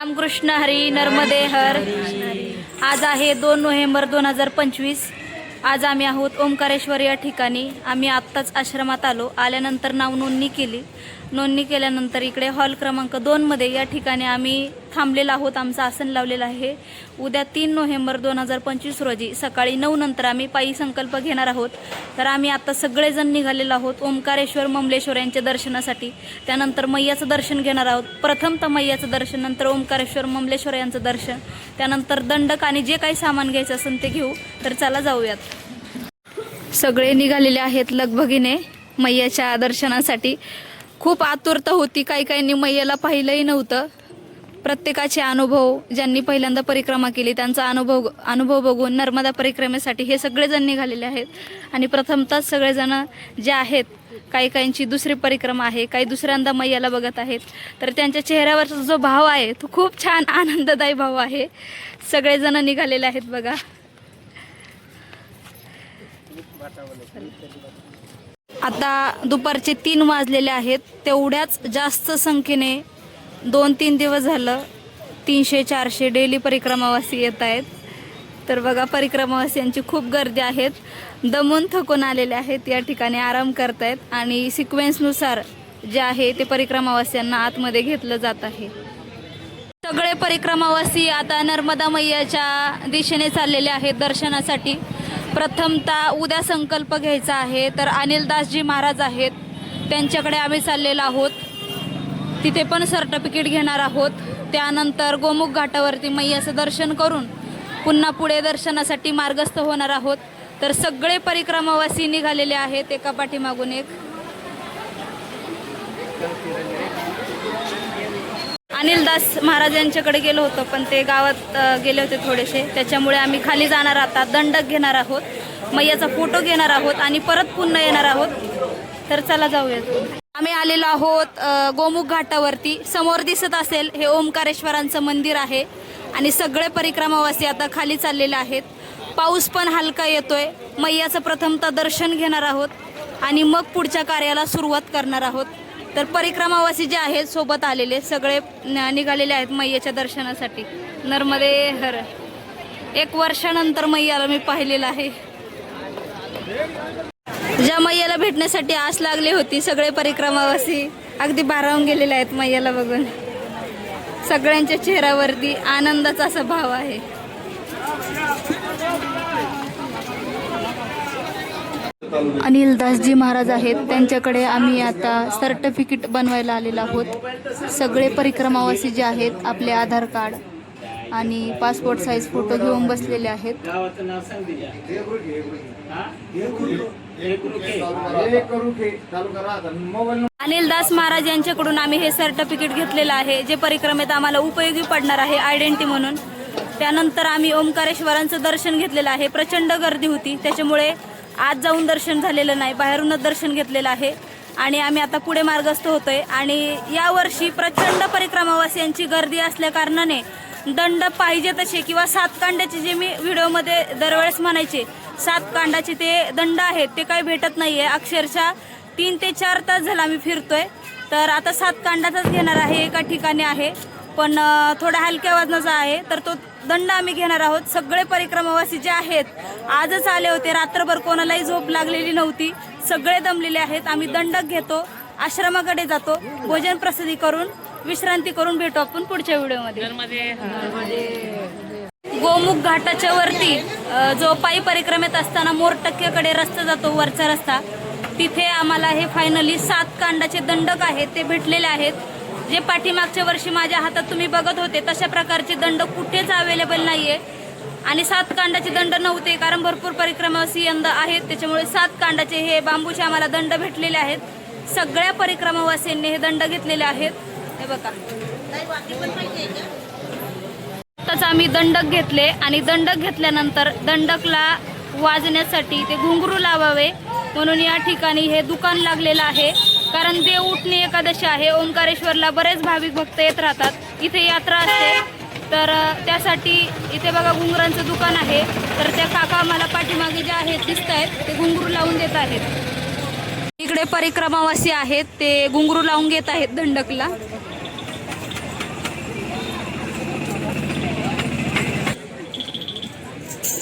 रामकृष्ण हरी नर्मदे हर. आज आहे दोन नोव्हेंबर दोन हजार पंचवीस. आज आम्ही आहोत ओंकारेश्वर या ठिकाणी. आम्ही आत्ताच आश्रमात आलो. आल्यानंतर नाव नोंदणी केली. नोंदणी केल्यानंतर इकडे हॉल क्रमांक दोनमध्ये या ठिकाणी आम्ही थांबलेलो आहोत. आमचं आसन लावलेलं आहे. उद्या तीन नोव्हेंबर दोन हजार पंचवीस रोजी सकाळी नऊ नंतर आम्ही पायी संकल्प घेणार आहोत. तर आम्ही आता सगळेजण निघालेलो आहोत ओंकारेश्वर ममलेश्वर यांच्या दर्शनासाठी. त्यानंतर मैयाचं दर्शन घेणार आहोत. प्रथम तर मैयाचं दर्शन नंतर ओंकारेश्वर ममलेश्वर यांचं दर्शन. त्यानंतर दंडक आणि जे काही सामान घ्यायचं असेल ते घेऊ. तर चला जाऊयात. सगळे निघालेले आहेत लगबगीने मैयाच्या दर्शनासाठी. खूप आतुरता होती. काही काहींनी मैयाला पाहिलंही नव्हतं. प्रत्येकाचे अनुभव ज्यांनी पहिल्यांदा परिक्रमा केली त्यांचा अनुभव अनुभव बघून नर्मदा परिक्रमेसाठी हे सगळेजण निघालेले आहेत. आणि प्रथमतः सगळेजण जे आहेत काही काहींची दुसरी परिक्रमा आहे काही दुसऱ्यांदा मैयाला बघत आहेत. तर त्यांच्या चेहऱ्यावरचा जो भाव आहे तो खूप छान आनंददायी भाव आहे. सगळेजण निघालेले आहेत बघा. आता दुपारचे तीन वाजलेले आहेत. तेवढ्याच जास्त संख्येने दोन तीन दिवस झालं. तीनशे चारशे डेली परिक्रमावासी येत आहेत. तर बघा परिक्रमावासियांची खूप गर्दी आहेत. दमून थकून आलेले आहेत या ठिकाणी आराम करतायत आणि सिक्वेन्सनुसार जे आहे ते परिक्रमावासियांना आतमध्ये घेतलं जात आहे. सगळे परिक्रमावासी आता नर्मदा मैयाच्या दिशेने चाललेले आहेत दर्शनासाठी. प्रथमतः उद्या संकल्प घ्यायचा आहे. तर अनिलदासजी महाराज आहेत. त्यांच्याकडे आम्ही चाललेलो आहोत. तिथे पण सर्टिफिकेट घेणार आहोत. त्यानंतर गोमुख घाटावरती मैयाचं दर्शन करून पुन्हा पुढे दर्शनासाठी मार्गस्थ होणार आहोत. तर सगळे परिक्रमावासी निघालेले आहेत एका पाठीमागून एक. अनिल दास महाराज यांच्याकडे गेलो होतो पण ते गावात गेले होते थोडेसे. त्याच्यामुळे आम्ही खाली जाणार आता दंडक घेणार आहोत. मैयाचा फोटो घेणार आहोत आणि परत पुन्हा येणार आहोत. तर चला जाऊयात आम्ही आलेलो आहोत गोमुख घाटावरती. समोर दिसत असेल हे ओंकारेश्वरांचं मंदिर आहे. आणि सगळे परिक्रमावासी आता खाली चाललेले आहेत. पाऊस पण हलका येतोय. मैयाचं प्रथमतः दर्शन घेणार आहोत आणि मग पुढच्या कार्याला सुरुवात करणार आहोत. तर परिक्रमावासी जे आहेत सोबत आलेले सगळे निघालेले आहेत मैयाच्या दर्शनासाठी. नर्मदे हर. एक वर्षानंतर मैयाला मी पाहिलेलं आहे. ज्या मैयाला भेटण्यासाठी आस लागली होती सगळे परिक्रमावासी अगदी भारावून गेलेले आहेत मैयाला बघून. सगळ्यांच्या चेहऱ्यावरती आनंदाचा असा भाव आहे. अनिल दासजी महाराज आहेत. त्यांच्याकडे आम्ही आता सर्टिफिकेट बनवायला आलेलो आहोत. सगळे परिक्रमावासी जे आहेत आपले आधार कार्ड आणि पासपोर्ट साईज फोटो घेऊन बसलेले आहेत. अनिल दास महाराज यांच्याकडून आम्ही हे सर्टिफिकेट घेतलेलं आहे जे परिक्रमेत आम्हाला उपयोगी पडणार आहे आयडेंटिटी म्हणून. त्यानंतर आम्ही ओंकारेश्वरांचं दर्शन घेतलेलं आहे. प्रचंड गर्दी होती. त्याच्यामुळे आज जाऊन दर्शन झालेलं नाही बाहेरूनच दर्शन घेतलेलं आहे. आणि आम्ही आता पुढे मार्गस्थ होतोय. आणि यावर्षी प्रचंड परिक्रमावासियांची गर्दी असल्या कारणाने दंड पाहिजे तसे किंवा सात कांड्याचे जे मी व्हिडिओमध्ये दरवेळेस म्हणायचे सात कांडाचे ते दंड आहेत ते काही भेटत नाही आहे अक्षरशः तीन ते चार तास झाला आम्ही फिरतोय. तर आता सात कांडाचाच घेणार आहे एका ठिकाणी आहे. पण थोडा थोड्या हलक्या वजनाचा आहे. तर तो दंड आम्ही घेणार आहोत. सगळे परिक्रमावासी जे आहेत आजच आले होते. रात्रभर कोणालाही झोप लागलेली नव्हती. सगळे दमलेले आहेत. आम्ही दंडक घेतो. आश्रमाकडे जातो. भोजन प्रसिद्धी करून विश्रांती करून भेटू आपण पुढच्या व्हिडिओमध्ये. गोमुख घाटाच्या वरती जो पायी परिक्रमेत असताना मोरटक्क्याकडे रस्ता जातो वरचा रस्ता तिथे आम्हाला हे फायनली सात कांडाचे दंडक आहेत ते भेटलेले आहेत. जे पाठीमागच्या वर्षी माझ्या हातात तुम्ही बघत होते तशा प्रकारचे दंड कुठेच अवेलेबल नाहीये. आणि सात कांडाचे दंड नव्हते कारण भरपूर परिक्रमावासी यंदा आहेत. त्याच्यामुळे सात कांडाचे हे बांबूचे आम्हाला दंड भेटलेले आहेत. सगळ्या परिक्रमावासींनी हे दंड घेतलेले आहेत. हे बघा. आताच आम्ही दंडक घेतले आणि दंडक घेतल्यानंतर दंडकला वाजण्यासाठी ते घुंगरू लावावे म्हणून या ठिकाणी हे दुकान लागलेलं आहे. कारण देवउठणी एकादशी आहे. ओंकारेश्वरला बरेच भाविक भक्त येत राहतात. इथे यात्रा असते. तर त्यासाठी इथे बघा घुंगरांचं दुकान आहे. तर त्या काका आम्हाला पाठीमागे जे आहेत दिसत आहेत ते घुंगरू लावून देत आहेत. इकडे परिक्रमावासी आहेत. ते घुंगरू लावून घेत आहेत दंडकला.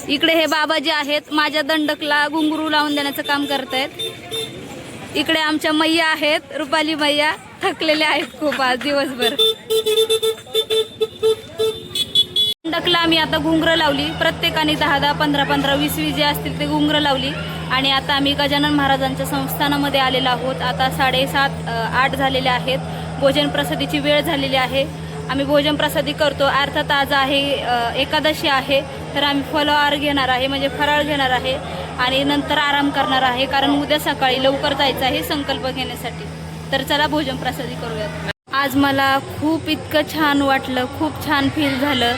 इकडे हे बाबा जे आहेत माझ्या दंडकला घुंगरू लावून देण्याचं काम करत आहेत इकडे आमच्या मैया आहेत रुपाली मैया थकलेल्या आहेत खूप आज दिवसभर. डकला आम्ही आता घुंगरं लावली. प्रत्येकाने दहा दहा पंधरा पंधरा वीस वीस जे असतील ते घुंगरं लावली. आणि आता आम्ही गजानन महाराजांच्या संस्थानामध्ये आलेलो आहोत. आता साडेसात आठ झालेले आहेत. भोजन प्रसादीची वेळ झालेली आहे. आम्ही भोजन प्रसादी करतो. अर्थात आज आहे एकादशी आहे. तर आम्ही फलोहार घेणार आहे म्हणजे फराळ घेणार आहे. आणि नंतर आराम करणार आहे कारण उद्या सकाळी लवकर जायचं आहे संकल्प घेण्यासाठी. तर चला भोजन प्रसादी करूयात. आज मला खूप इतकं छान वाटलं खूप छान फील झालं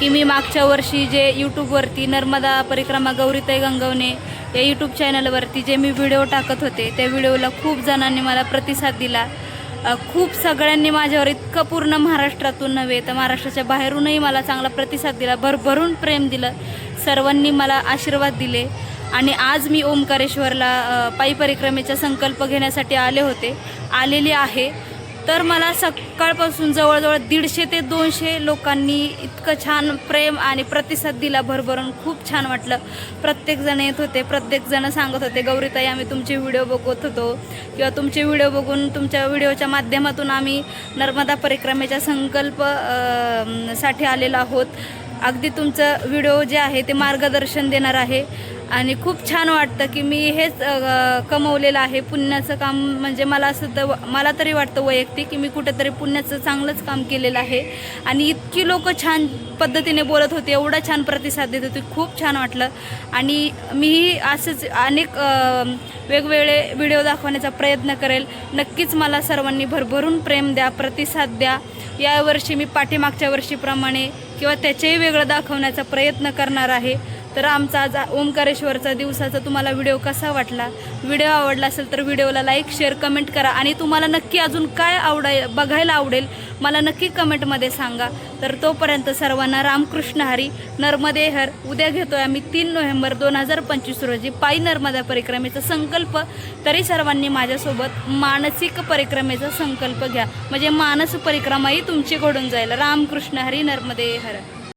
की मी मागच्या वर्षी जे यूट्यूबवरती नर्मदा परिक्रमा गौरीताई गंगवणे या यूट्यूब चॅनलवरती जे मी व्हिडिओ टाकत होते त्या व्हिडिओला खूप जणांनी मला प्रतिसाद दिला. खूप सगळ्यांनी माझ्यावर इतकं पूर्ण महाराष्ट्रातून नव्हे तर महाराष्ट्राच्या बाहेरूनही मला चांगला प्रतिसाद दिला भरभरून प्रेम दिलं. सर्वांनी मला आशीर्वाद दिले. आणि आज मी ओंकारेश्वरला पायी परिक्रमेचा संकल्प घेण्यासाठी आले होते. आलेली आहे. तर मला सकाळपासून जवळजवळ दीडशे ते दोनशे लोकांनी इतकं छान प्रेम आणि प्रतिसाद दिला भरभरून. खूप छान वाटलं. प्रत्येकजण येत होते. प्रत्येकजण सांगत होते गौरीताई आम्ही तुमचे व्हिडिओ बघत होतो. किंवा तुमचे व्हिडिओ बघून तुमच्या व्हिडिओच्या माध्यमातून आम्ही नर्मदा परिक्रमेच्या संकल्पसाठी आलेलो आहोत. अगदी तुमचं व्हिडिओ जे आहे ते मार्गदर्शन देणार आहे. आणि खूप छान वाटतं की मी हेच कमवलेलं आहे. पुण्याचं काम म्हणजे मला असं तर मला तरी वाटतं वैयक्तिक की मी कुठेतरी पुण्याचं चांगलंच काम केलेलं आहे. आणि इतकी लोक छान पद्धतीने बोलत होते एवढा छान प्रतिसाद देत होते खूप छान वाटलं. आणि मीही असंच अनेक वेगवेगळे व्हिडिओ दाखवण्याचा प्रयत्न करेल. नक्कीच मला सर्वांनी भरभरून प्रेम द्या प्रतिसाद द्या. यावर्षी मी पाठीमागच्या वर्षीप्रमाणे किंवा त्याचेही वेगळं दाखवण्याचा प्रयत्न करणार आहे. तर आमचा आज ओंकारेश्वरचा दिवसाचा तुम्हाला व्हिडिओ कसा वाटला? व्हिडिओ आवडला असेल तर व्हिडिओला लाईक शेअर कमेंट करा. आणि तुम्हाला नक्की अजून काय आवडाय बघायला आवडेल मला नक्की कमेंटमध्ये सांगा. तर तोपर्यंत सर्वांना रामकृष्ण हरी नर्मदे हर. उद्या घेतोय आम्ही तीन नोव्हेंबर दोन हजार पंचवीस रोजी पायी नर्मदा परिक्रमेचा संकल्प. तरी सर्वांनी माझ्यासोबत मानसिक परिक्रमेचा संकल्प घ्या. म्हणजे मानस परिक्रमाही तुमची घडून जाईल. रामकृष्ण हरी नर्मदे हर.